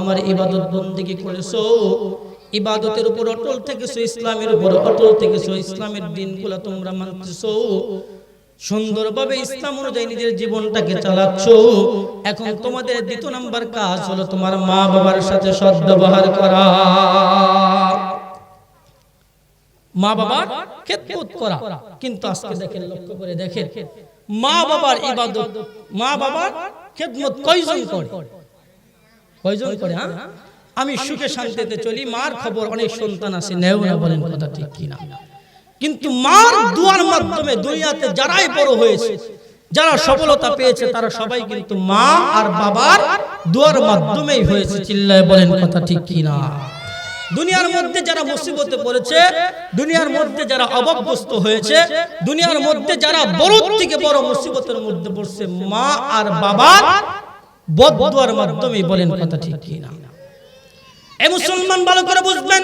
আমার ইবাদত ইবাদতের উপর অটল ইসলামের উপর অটল ইসলামের তোমরা ইসলাম অনুযায়ী নিজের জীবনটাকে চালাচ্ছ, এখন তোমাদের দ্বিতীয় নাম্বার কাজ হলো তোমার মা বাবার সাথে সদ্ব্যবহার করা। মা বাবার খেদমত করা। কিন্তু আজকে দেখেন, লক্ষ্য করে দেখেন মা বাবার ইবাদত মা বাবার খেদমত কয়জন করে? কয়জন করে হ্যাঁ? আমি সুখে শান্তিতে চলি, মার খবর অনেক সন্তান আছে, নেও না বলেন কথা ঠিক কিনা। কিন্তু মার দুয়ার মাধ্যমে দুনিয়াতে যারাই বড় হয়েছে, যারা সফলতা পেয়েছে, তারা সবাই কিন্তু মা আর বাবার দুয়ার মাধ্যমেই হয়েছে, চিল্লায় বলেন কথা ঠিক কিনা। দুনিয়ার মধ্যে যারা মুসিবতে পড়েছে দুনিয়ার মধ্যে যারা অভাবগ্রস্ত হয়েছে দুনিয়ার মধ্যে যারা বড় থেকে বড় মুসিবতের মধ্যে পড়ছে মা আর বাবার বদুয়ার মাধ্যমেই বলেন কথা ঠিক কিনা। এ মুসলমান ভালো করে বুঝবেন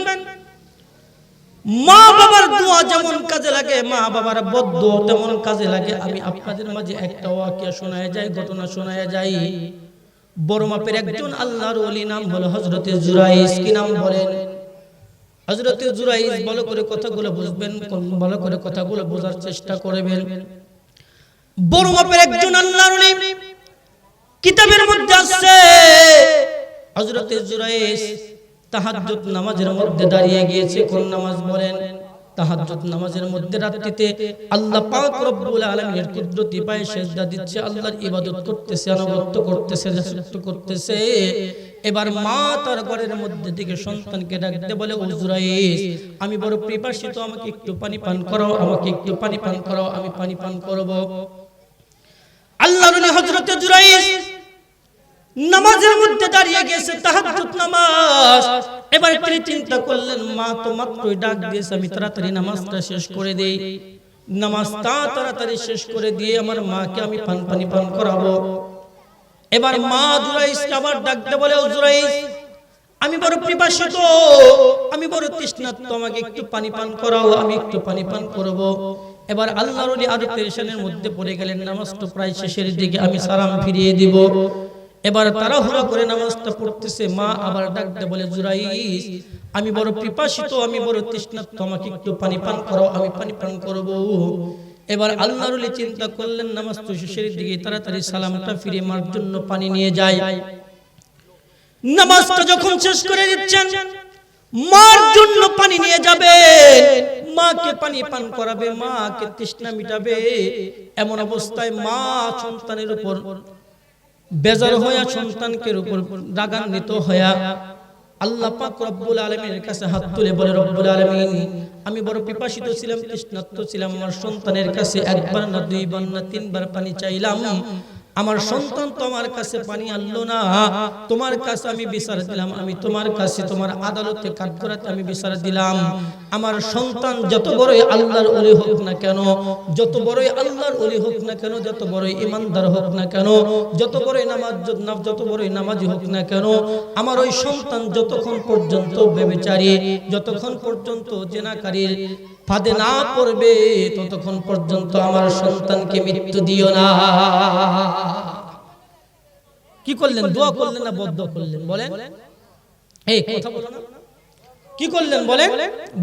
মা বাবার দোয়া যেমন কাজে লাগে মা বাবার বদ্ধ তেমন কাজে লাগে আমি আপনাদের মাঝে একটা ওয়াকিয়া শোনায় যাই ঘটনা শোনায় যাই বড় মাপের একজন আল্লাহর ওলি নাম হলো হজরতে জুরাইস কি নাম বলেন হজরতে জুরাইজ ভালো করে কথাগুলো বুঝবেন ভালো করে কথাগুলো বোঝার চেষ্টা করবেন। বড় মাপের একজন আল্লাহর কিতাবের মধ্যে আছে হজরত জুরাইজ তাহাজ্জুদ নামাজের মধ্যে দাঁড়িয়ে গিয়েছে, কোন নামাজ বলেন তাহাজ্জুদ নামাজের মধ্যে রাত্রিতে আল্লাহ পাক রব্বুল আলামিনের কুদরতি পায়ে সেজদা দিচ্ছে, আল্লাহর ইবাদত করতেছে, আনুগত্য করতেছে, দাসত্ব করতেছে। এবার মা তার ঘরের মধ্যে থেকে সন্তানকে ডাকতে বলে, ও জুরাইস আমি বড় পিপাসিত, আমাকে একটু পানি পান করাও, আমাকে একটু পানি পান করাও, আমি পানি পান করব। আল্লাহর নবী হযরতে জুরাইস নামাজের মধ্যে দাঁড়িয়ে গেছে, তাহাজ্জুদ নামাজ। এবার তিনি চিন্তা করলেন, মা, তো মাত্রই ডাক দিয়েছে, আমি তাড়াতাড়ি নামাজটা শেষ করে দেই। নামাজটা তাড়াতাড়ি শেষ করে দিয়ে আমার মাকে আমি পান পানি পান করাবো। এবার মা জুরাইস আবার ডাকতে বলে, ও জুরাইস আমি বড় পিপাসিত, আমি বড় তৃষ্ণার্ত, আমাকে একটু পানি পান করাও, আমি একটু পানি পান করব। এবার আল্লাহর আরও পেরেশানের মধ্যে পড়ে গেলেন নামাজটা প্রায় শেষের দিকে, আমি সালাম ফিরিয়ে দিব। এবার তারা হুড়া করে নামাজটা পড়তেছে, মা আবার ডাকতে বলে জুরাইস আমি বড় পিপাসিত, আমি বড় তৃষ্ণার্ত, আমাকে একটু পানি পান করো, আমি পানি পান করব। এবার আল্লাহর চিন্তা করলেন, নামাজ তো শেষের দিকে তাড়াতাড়ি সালামটা ফিরে মার জন্য পানি নিয়ে যায়। নামাজটা যখন শেষ করে দিচ্ছেন, মার জন্য পানি নিয়ে যাবে, মাকে পানি পান করাবে, মাকে তৃষ্ণা মিটাবে। এমন অবস্থায় মা সন্তানের উপর বেজার হইয়া সন্তানকে উপর রাগান্বিত হইয়া আল্লাহ পাক রব্বুল আলামিনের কাছে হাত তুলে বলে, রব্বুল আলামিন, আমি বড় পিপাসিত ছিলাম তৃষ্ণাত্ত ছিলাম, আমার সন্তানের কাছে একবার না দুইবার না তিনবার পানি চাইলাম। আমার সন্তান তো আমার কাছে পানি আনলো না। তোমার কাছে আমি বিচার দিলাম। আমি তোমার কাছে তোমার আদালতে কাঠগড়াতে আমি বিচার দিলাম। আমার সন্তান যত বড়ই আল্লাহর ওলি হোক না কেন যত বড়ই আল্লাহর ওলি হোক না কেন যত বড়ই ইমানদার হোক না কেন যত বড়ই নামাজ যত বড়ই নামাজি হোক না কেন আমার ওই সন্তান যতক্ষণ পর্যন্ত বেবেচারি যতক্ষণ পর্যন্ত জেনাকারীর ফাঁদে না পড়বে ততক্ষণ পর্যন্ত আমার সন্তানকে মৃত্যু দিও না। কি করলেন? দোয়া করলেন? না বদ্ধ করলেন? বলেন। এই কথা বলো না। কি করলেন? বলেন।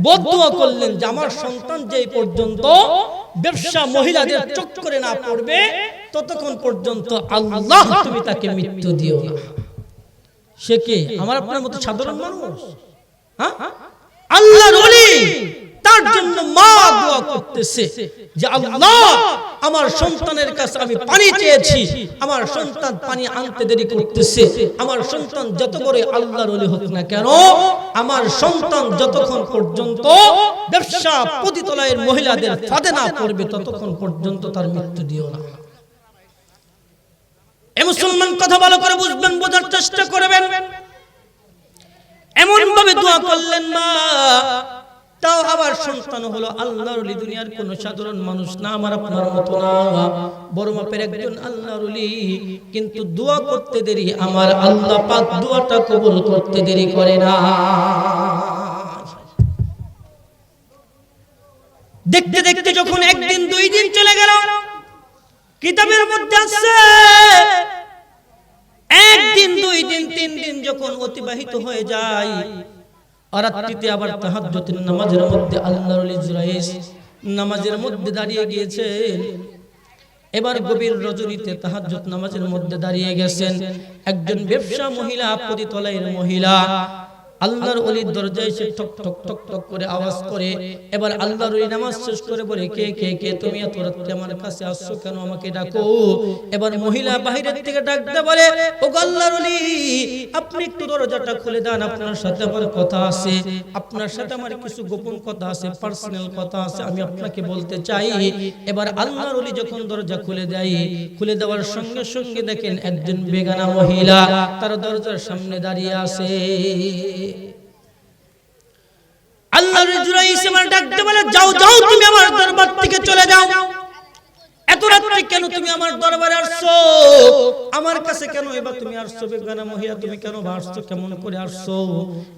বদ্ধ করলেন যে আমার সন্তান যেই পর্যন্ত ব্যবসা মহিলাদের চক্করে না পড়বে ততক্ষণ পর্যন্ত আল্লাহ তুমি তাকে মৃত্যু দিও না। সে কে? আমার আপনার মতো সাধারণ মানুষ? হ্যাঁ? আল্লাহর ওলি! তার জন্য মা দোয়া করতেছে যে আল্লাহ, আমার সন্তানের কাছে আমি পানি চেয়েছি, আমার সন্তান পানি আনতে দেরি করতেছে, আমার সন্তান যত বড় আল্লাহর ওলি হোক না কেন, আমার সন্তান যতক্ষণ পর্যন্ত ব্যবসা পতিতলায়ের মহিলাদের ফাঁদে না পড়বে, ততক্ষণ পর্যন্ত তার মৃত্যু দিও না। এ মুসলমান কথা ভালো করে বুঝবেন, বোঝার চেষ্টা করবেন। এমন ভাবে দোয়া করলেন মা তাও আবার সন্তান হলো আল্লাহর ওলি দুনিয়ার কোন সাধারণ মানুষ না, আমার আপনার মতো না। বড় মাপের একজন আল্লাহর ওলি কিন্তু দোয়া করতে দেরি, আমার আল্লাহ পাক দোয়াটা কবুল করতে দেরি করে না। দেখতে দেখতে যখন একদিন, দুই দিন চলে গেল, কিতাবের মধ্যে আছে, একদিন, দুই দিন, তিন দিন যখন অতিবাহিত হয়ে যায় আর রাত্রিতে আবার তাহাজ্জুদের নামাজের মধ্যে আল্লাহর ওলি নামাজের মধ্যে দাঁড়িয়ে গিয়েছেন। এবার গভীর রজনীতে তাহাজ্জুদ নামাজের মধ্যে দাঁড়িয়ে গেছেন। একজন ব্যবসা মহিলা পতিতলাইয়ের মহিলা। আল্লাহর অলির দরজায় এসে ঠক ঠক ঠক ঠক করে আওয়াজ করে। এবার আল্লাহর অলি নামাজ শেষ করে বলে কে কে কে তুমি এত রাত্রে আমার কাছে আসছো কেন? আমাকে ডাকো। এবার মহিলা বাহিরের থেকে ডাকতে বলে ও আল্লাহর অলি আপনি একটু দরজাটা খুলে দেন আপনার সাথে আমার কথা আছে আপনার সাথে আমার কিছু গোপন কথা আছে পার্সোনাল কথা আছে আমি আপনাকে বলতে চাই এবার আল্লাহর অলি যখন দরজা খুলে দেয় খুলে দেওয়ার সঙ্গে সঙ্গে দেখেন একজন বেগানা মহিলা তার দরজার সামনে দাঁড়িয়ে আছে আমার ডাকতে বলে যাও যাও তুমি আমার দরবার থেকে চলে যাও। এত রাত্রে কেন তুমি আমার দরবারে আসছো? আমার কাছে কেন এবার তুমি আসছো? বেগানা মহিলা তুমি কেন আসছো কেমন করে আসছো?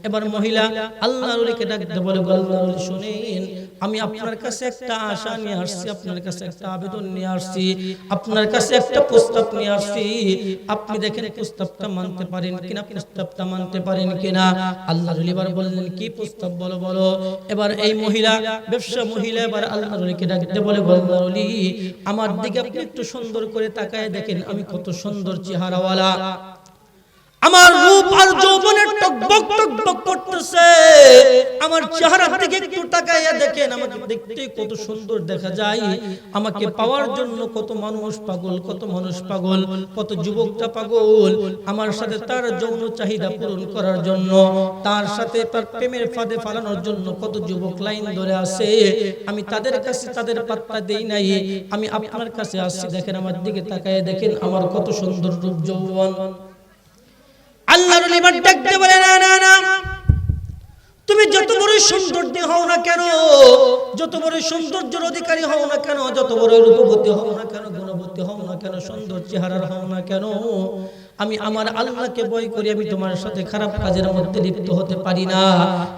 এবার মহিলা আল্লাহর ওলিকে ডাকতে বলে আল্লাহর শুনেন আমি আপনার কাছে একটা আশা নিয়ে আসছি আপনার কাছে একটা আবেদন নিয়ে আসছি আপনার কাছে একটা প্রস্তাব নিয়ে আসছি আপনি দেখেন প্রস্তাবটা মানতে পারেন কিনা প্রস্তাবটা মানতে পারেন কিনা? আল্লাহর ওলি এবার বললেন কি প্রস্তাব? বলো বলো। এবার এই মহিলা ব্যবসা মহিলা এবার আল্লাহর ওলিকে ডাকতে বলে আল্লাহর ওলি আমার দিকে আপনি একটু সুন্দর করে তাকায় দেখেন আমি কত সুন্দর চেহারাওয়ালা। আমার রূপ আর যৌবনের টকবক টকবক করতেছে। আমার চেহারার দিকে একটু তাকাইয়া দেখেন, আমাকে দেখতে কত সুন্দর দেখা যায়। আমাকে পাওয়ার জন্য কত মানুষ পাগল, কত মানুষ পাগল, কত যুবকটা পাগল। আমার সাথে তার যৌন চাহিদা পূরণ করার জন্য, তার সাথে তার প্রেমের ফাঁদে ফালানোর জন্য কত যুবক লাইন ধরে আছে। আমি তাদের কাছে তাদের পাত্তা দেই নাই। আমি আপনার কাছে আসছি, দেখেন আমার দিকে তাকায় দেখেন আমার কত সুন্দর রূপ যৌবন। আল্লাহর লিবার ডাকতে বলে, না না না। তুমি যত বড় সৌন্দর্য হও না কেন, যত বড় সৌন্দর্যের অধিকারী হও না কেন, যত বড় রূপবতী হও না কেন, গুণবতী হও না কেন, সুন্দর চেহারার হও না কেন আমি আমার আল্লাহকে ভয় করি আমি তোমার সাথে খারাপ কাজের মধ্যে লিপ্ত হতে পারি না।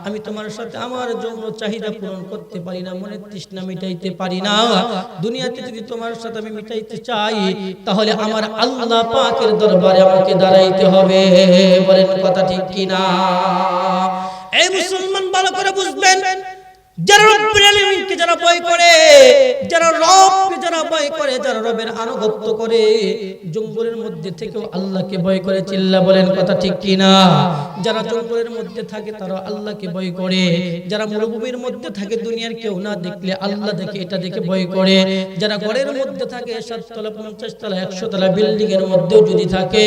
আমি তোমার সাথে আমার যৌন চাহিদা পূরণ করতে পারি না মনের তৃষ্ণা মিটাইতে পারি না। দুনিয়াতে যদি তোমার সাথে আমি মিটাইতে চাই তাহলে আমার আল্লাহ পাকের দরবারে আমাকে দাঁড়াইতে হবে। বলেন কথা ঠিক কিনা। এই মুসলমান ভালো করে বুঝবেন? দুনিয়ার কেউ না দেখলে আল্লাহ দেখে, এটা দেখে ভয় করে। যারা ঘরের মধ্যে থাকে, সাততলা পঞ্চাশ তলা একশো তলা বিল্ডিং এর মধ্যেও যদি থাকে,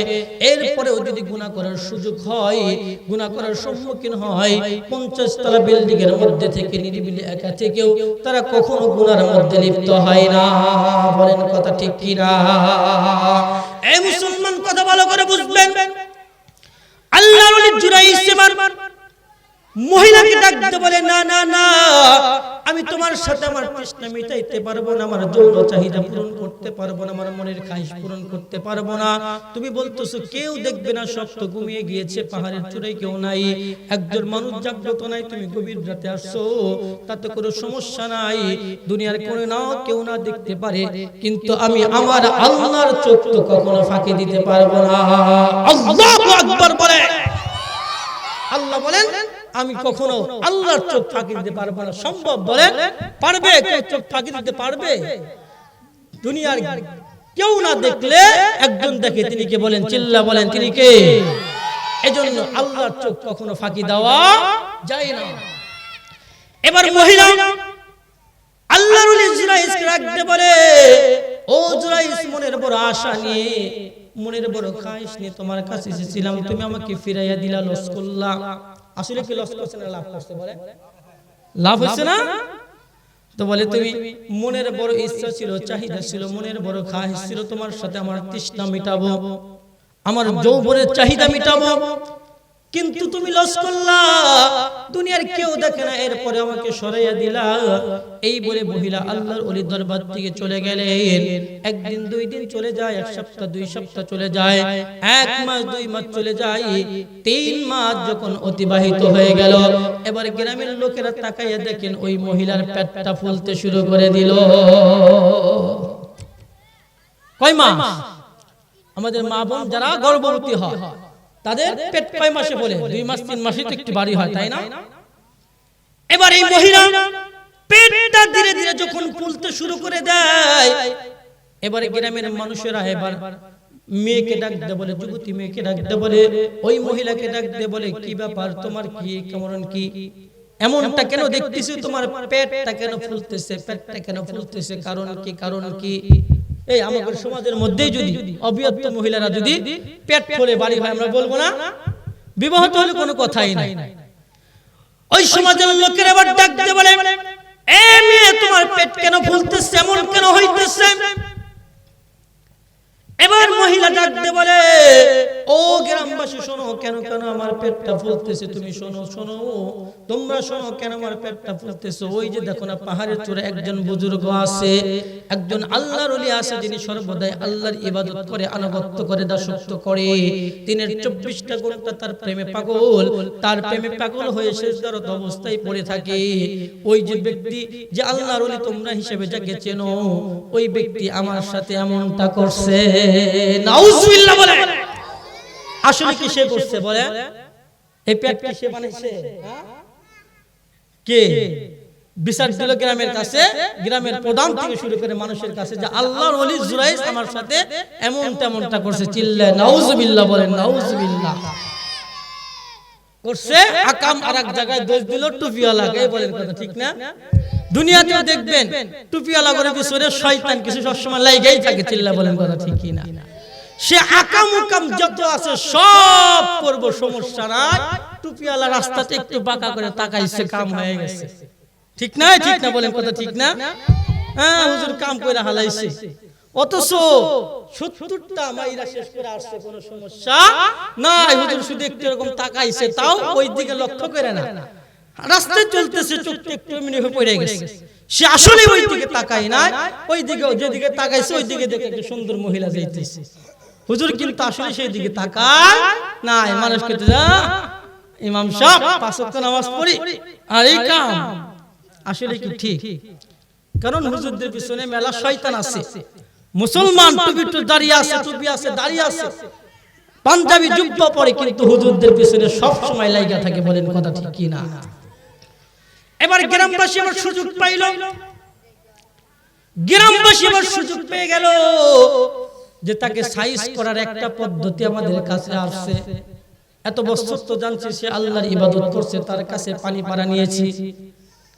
এরপরেও যদি গুণা করার সুযোগ হয় গুণা করার সম্মুখীন হয় পঞ্চাশ তলা বিল্ডিং এর মধ্যে থেকে একা থেকেও তারা কখনো গুনার মধ্যে লিপ্ত হয় না। বলেন কথা ঠিক কিনা? এই মুসলমান, কথা ভালো করে বুঝবেন। আল্লাহ জুরাইস এবার মহিলাকে ডাকতে বলে, না না না, আমি তোমার সাথে আমার তৃষ্ণা মিটাইতে পারব না, আমার যৌন চাহিদা পূরণ করতে পারব না, আমার মনের খাইশ পূরণ করতে পারব না। তুমি বলতেছো, কেউ দেখবে না সব তো ঘুমিয়ে গিয়েছে, পাহাড়ের চূড়ায় কেউ নাই, একজন মানুষ জাগ্রত নাই, তুমি গভীর রাতে আসছো, তাতে কোনো সমস্যা নাই, দুনিয়ার কোনো না কেউ না দেখতে পারে, কিন্তু আমি আমার আল্লাহর চোখ তো কখনো ফাঁকি দিতে পারব না। আল্লাহু আকবার বলে। আল্লাহ বলেন আমি কখনো আল্লাহর চোখ ফাঁকি দিতে পারব না। সম্ভব বলেন? পারবে? কেউ চোখ ফাঁকি দিতে পারবে? দুনিয়ার কেউ না দেখলে একজন দেখে তিনি কে বলেন? চিল্লা বলেন তিনি কে? এজন্য আল্লাহর চোখ কখনো ফাঁকি দেওয়া যায় না। এবার মহিলা আল্লাহর ওলি জুরাইসকে রাখতে বলে ও জুরাইস মনের বড় আশা নিয়ে মনের বড় খাইশ নিয়ে তোমার কাছে এসেছিলাম। তুমি আমাকে ফিরাইয়া দিলা লস করলা। আসলে কি লস করছে না লাভ করছে বলে? লাভ হচ্ছে না? তো বলে তুমি মনের বড় ইচ্ছা ছিল চাহিদা ছিল মনের বড় খাহিস ছিল তোমার সাথে আমার তৃষ্ণা মিটাবো আমার যৌবনের চাহিদা মিটাবো। কিন্তু তুমি লস করলা। দুনিয়ার কেউ দেখে না, এরপরে আমাকে সরাইয়া দিলা। এই বলে মহিলা আল্লাহর অলির দরবার থেকে চলে গেলেন। একদিন, দুই দিন চলে যায়, এক সপ্তাহ, দুই সপ্তাহ চলে যায়। এক মাস, দুই মাস চলে যায়। তিন মাস যখন অতিবাহিত হয়ে গেল, এবার গ্রামের লোকেরা তাকাইয়া দেখেন ওই মহিলার পেটটা ফুলতে শুরু করে দিল। কয় মাস? আমাদের মা বোন যারা গর্ভবতী হয় তাদের পেট কয় মাসে বলে? দুই মাস তিন মাসে তো একটু বাড়ি হয় তাই না? এবার এই মহিলা পেটটা ধীরে ধীরে যখন ফুলতে শুরু করে দেয় এবারে গ্রামের মানুষেরা এবার মেয়েকে ডাক দে বলে যুবতী মেয়েকে ডাক দে বলে। ওই মহিলাকে ডাকতে বলে কি ব্যাপার? তোমার কি? কেমন কি? এমনটা কেন দেখতেছি? তোমার পেটটা কেন ফুলতেছে? পেটটা কেন ফুলতেছে? কারণ কি? কারণ কি? এই আমাদের সমাজের মধ্যেই যদি অবিয়ত মহিলারা যদি পেট ফলে বাড়ি হয় আমরা বলব না বিবাহত হলে কোনো কথাই নাই। ওই সমাজের লোকের আবার ডাকতে বলে এ মেয়ে তোমার পেট কেন ফুলতেছে এমন কেন হইতেছে এবার মহিলা ডাক দিয়ে বলে ও গ্রামবাসী শোনো কেন কেন আমার পেটটা ফুলতেছে, তুমি শোনো শোনো। তোমরা শোনো কেন আমার পেটটা ফুলতেছে? ওই যে দেখো না, পাহাড়ের চূড়ে একজন বুজুর্গ আছে, একজন আল্লাহর ওলি আছে, যিনি সর্বদাই আল্লাহর ইবাদত করে, আনুগত্য করে, দাসত্ব করে। দিনের চব্বিশটা ঘণ্টা তার প্রেমে পাগল। তার প্রেমে পাগল হয়ে শেষদারত অবস্থায় পড়ে থাকে। ওই যে ব্যক্তি যে আল্লাহর ওলি তোমরা হিসেবে যাকে চেনো, ওই ব্যক্তি আমার সাথে এমনটা করছে। নাউজুবিল্লাহ বলে। আসলে কি সে করছে, বলে? এই কি সে বানাইছে। কে? গ্রামের কাছে। গ্রামের প্রধান থেকে শুরু করে মানুষের কাছে যে আল্লাহর ওলি জুরাইস আমার সাথে এমন তেমনটা করছে। বলেন করছে, আকাম আর এক জায়গায় দোষ দিল টুপিওয়ালা বলেন কথা, ঠিক না? দুনিয়াতে দেখবেন, টুপিওয়ালা করে পিছনে শয়তান কিছু সবসময় লাইগাই থাকে চিল্লা বলেন কথা, ঠিক কি না সে আকাম উকাম যত আছে সব করব, সমস্যা নাই। টুপিওয়ালা রাস্তাতে একটু বাঁকা করে তাকাইছে, কাম হয়ে গেছে। ঠিক না? ঠিক না বলেন কথা ঠিক না? হ্যাঁ হুজুর কাম করে হালাইছে। অথচ সত্তরটা মাইরা শেষ করে আসছে, কোনো সমস্যা নাই। হুজুর শুধু একটু এরকম তাকাইছে, তাও ওই দিকে লক্ষ্য করে না। রাস্তায় চলতেছে, চোখটা একটু এমনি হয়ে পড়ে গেছে। সে আসলে ওই দিকে তাকাই না ওই দিকে, যেদিকে তাকাইছে, ওই দিকে দেখে একটা সুন্দর মহিলা যাইতেছে। হুজুর কিন্তু আসলে সেই দিকে তাকায় নাই মানুষকে তো যা ইমাম সাহেব পাঁচ ওয়াক্ত নামাজ পড়ি আর এই কাম আসলে কি ঠিক? কারণ হুজুরদের পিছনে মেলা শয়তান আছে। মুসলমান টুপি টু দাঁড়িয়ে আছে টুপি আছে দাঁড়িয়ে আছে। পাঞ্জাবি জুব্বা পরে কিন্তু হুজুরদের পিছনে সব সময় লাইগা থাকে বলেন কথা ঠিক কি না? এবার গ্রামবাসী আমার সুযোগ পাইল। গ্রামবাসী আবার সুযোগ পেয়ে গেল। যে তাকে সাইজ করার একটা পদ্ধতি আমাদের কাছে আসছে এত বছর তো জানছি সে আল্লাহর ইবাদত করছে তার কাছে পানি পাড়া নিয়েছি।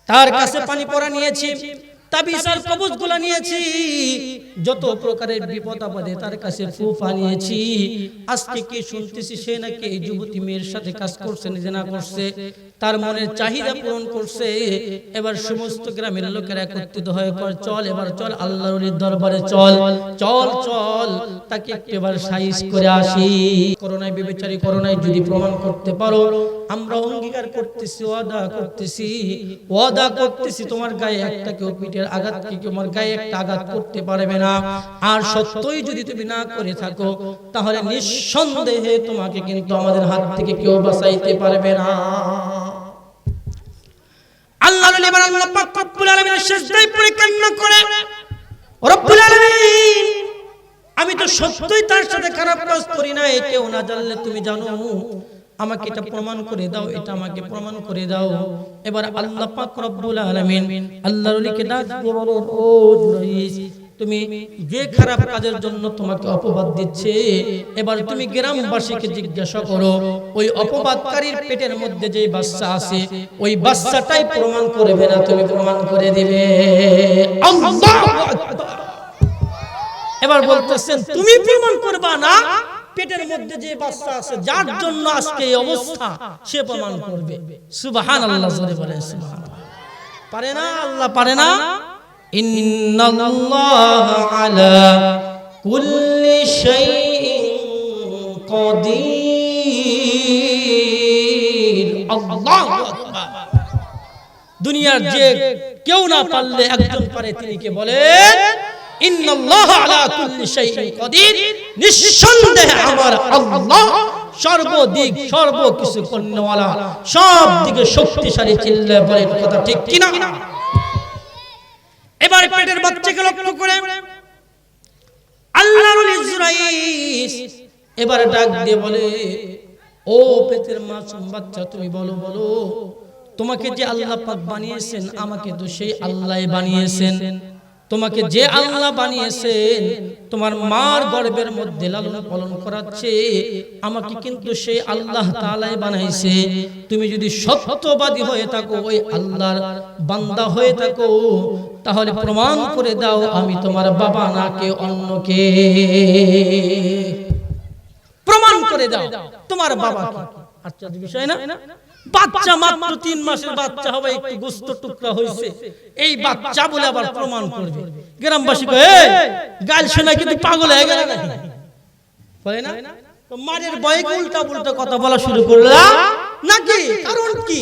তার কাছে পানি পড়া নিয়েছি। তাবিজার কবজগুলো নিয়েছি, যত প্রকারের বিপদ আপদে তার কাছে আজকে শুনতেছি সে নাকি এই যুবতী মেয়ের সাথে কাজ করছে করছে? তার মনের চাহিদা পূরণ করছে। এবার সমস্ত গ্রামের একত্রিত হয়ে চল এবার চল, আল্লাহর দরবারে চল চল চল, তাকে এবার সাইজ করে আসি। করোনায় বিবেচারি করোনায় যদি প্রমাণ করতে পারো, আমরা অঙ্গীকার করতেছি, ওয়াদা করতেছি ওয়াদা করতেছি, তোমার গায়ে একটা কেউ পিঠের আঘাত কি তোমার গায়ে একটা আঘাত করতে পারবে না? আর সত্যই যদি তুমি না করে থাকো, তাহলে নিঃসন্দেহে তোমাকে কিন্তু আমাদের হাত থেকে কেউ বাঁচাইতে পারবে না। আল্লাহ এবার আল্লাহ পাক রব্বুল আলামিনের সিজদায় পড়ে কান্না করে, রব্বুল আলামিন, আমি তো সত্যই তার সাথে খারাপ কাজ করি না এই কেউ না জানলে তুমি জানো। আমাকে এটা প্রমাণ করে দাও এটা আমাকে প্রমাণ করে দাও। এবার আল্লাহ পাক রব্বুল আলামিন আল্লাহর ওলিকে ডাক দিয়ে বলেন ও জুরাইস তুমি যে খারাপ কাজের জন্য তোমাকে অপবাদ দিচ্ছে এবার তুমি গ্রামবাসীকে জিজ্ঞাসা করো ওই অপবাদকারীর পেটের মধ্যে যে বাচ্চা আছে ওই বাচ্চাটাই প্রমাণ করবে না তুমি প্রমাণ করে দিবে। এবার বলতেছেন তুমি প্রমাণ করবা না? পেটের মধ্যে যে বাচ্চা আছে যার জন্য আজকে এই অবস্থা সে প্রমাণ করবে। সুবহান আল্লাহ জোরে সুবহানাল্লাহ। পারে না আল্লাহ পারে না? ইন্নাল্লাহ আলা কুল্লি শাইইন আল্লাহু আকবার। দুনিয়ার যে কেউ না পারলে একজন পারে তিনি কে বলেন আল্লাহ ডাক দিয়ে বলে, ও তুমি বলো বলো, তোমাকে যে আল্লাহ বানিয়েছেন, আমাকে তো সেই আল্লাহ বানিয়েছেন। তোমাকে যে আল্লাহ বানিয়েছেন তোমার মার গর্বের মধ্যে লালন পালন করাচ্ছে। আমাকে কিন্তু সেই আল্লাহ তাআলাই বানাইছে তুমি যদি সত্যবাদী হয়ে থাকো ওই আল্লাহর বান্দা হয়ে থাকো। তাহলে প্রমাণ করে দাও আমি তোমার বাবা না কে অন্য কে। প্রমাণ করে দাও তোমার বাবা কে আশ্চর্য বিষয় না? বাচ্চা মাত্র তিন মাসের বাচ্চা হবে একটু গোস্ত টুকরা হয়েছে এই বাচ্চা বলে আবার প্রমাণ করবে গ্রামবাসী গাল শোনা কিন্তু পাগল হয়ে গেল বলে না মারের বয়ে উল্টা উল্টা কথা বলা শুরু করলা নাকি কারণ কি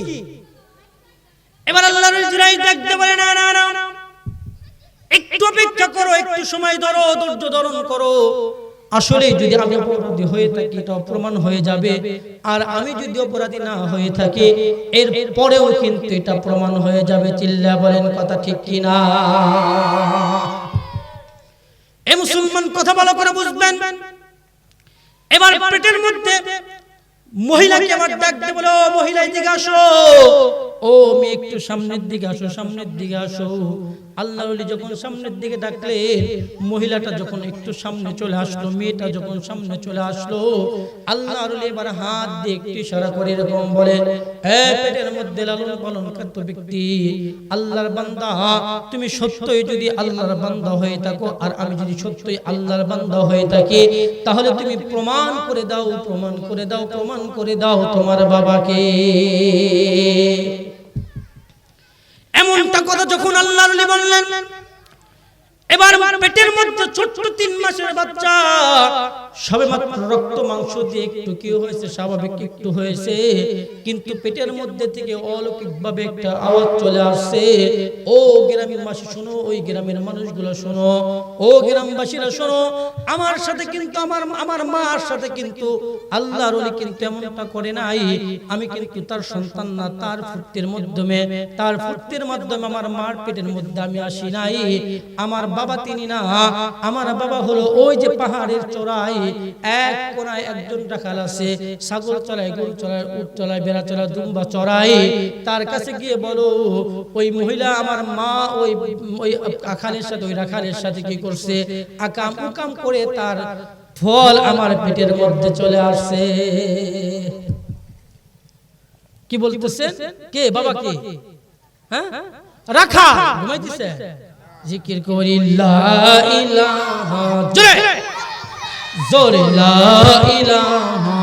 এবার আল্লাহর ইসরাইল দেখতে বলে না না না একটু অপেক্ষা করো একটু সময় ধরো ধৈর্য ধারণ করো আসলে যদি আমি অপরাধী হয়ে থাকি এটা প্রমাণ হয়ে যাবে। আর আমি যদি অপরাধী না হয়ে থাকি এর পরেও কিন্তু এটা প্রমাণ হয়ে যাবে। চিল্লা বলেন কথা ঠিক কি না এ মুসলমান কথা ভালো করে বুঝবেন। এবার পেটের মধ্যে মহিলাকে আমার ডাক দিয়ে বলো মহিলা এদিকে আসো ও মেয়ে একটু সামনের দিকে আসো, সামনের দিকে আসো। আল্লাহ যখন সামনের দিকে ডাকলে, মহিলাটা যখন একটু সামনে চলে আসলো, মেয়েটা যখন সামনে চলে আসলো, আল্লাহ এবার হাত দিয়ে একটু ইশারা করে এরকম বলে পেটের মধ্যে লালন পালন করত ব্যক্তি, আল্লাহর বান্দা, তুমি সত্যই যদি আল্লাহর বান্দা হয়ে থাকো, আর আমি যদি সত্যই আল্লাহর বান্দা হয়ে থাকি, তাহলে তুমি প্রমাণ করে দাও, প্রমাণ করে দাও, প্রমাণ করে দাও তোমার বাবাকে। এমনটা কথা যখন আল্লাহ বললেন এবার পেটের মধ্যে ছোট্ট তিন মাসের বাচ্চা, সবে মাত্র রক্ত, মাংস দিয়ে একটু কি হয়েছে, স্বাভাবিক একটু হয়েছে, কিন্তু পেটের মধ্যে থেকে অলৌকিক ভাবে একটা আওয়াজ চলে আসছে। ও গ্রামের মাসি শোনো, ওই গ্রামের মানুষগুলো শোনো, ও গ্রামবাসীরা শোনো, আমার সাথে কিন্তু আমার আমার মার সাথে কিন্তু আল্লাহর ওলি কিন্তু এমনটা করে নাই। আমি কিন্তু তার সন্তান না, তার ফুর্তির মাধ্যমে, তার ফুর্তির মাধ্যমে আমার মার পেটের মধ্যে আমি আসি নাই। আমার বাবা তিনি না, আমার বাবা হলো ওই যে পাহাড়ের চড়াই এক কোনায় একজন রাখাল আছে, ছাগল চড়াই গরু চড়াই উট চড়াই বেড়া চড়াই দুম্বা চড়াই তার কাছে গিয়ে বলো, ওই মহিলা আমার মা ওই ওই আখালের সাথে, ওই রাখালের সাথে কি করছে? আকাম উকাম করে তার ফল আমার পেটের মধ্যে চলে আসছে। কি বলতেছেন? কে? বাবা কে? হ্যাঁ? রাখা ঘুমাইতেছে? জিকির করি লা ইলাহা জোরে। জোরে। লা ইলাহা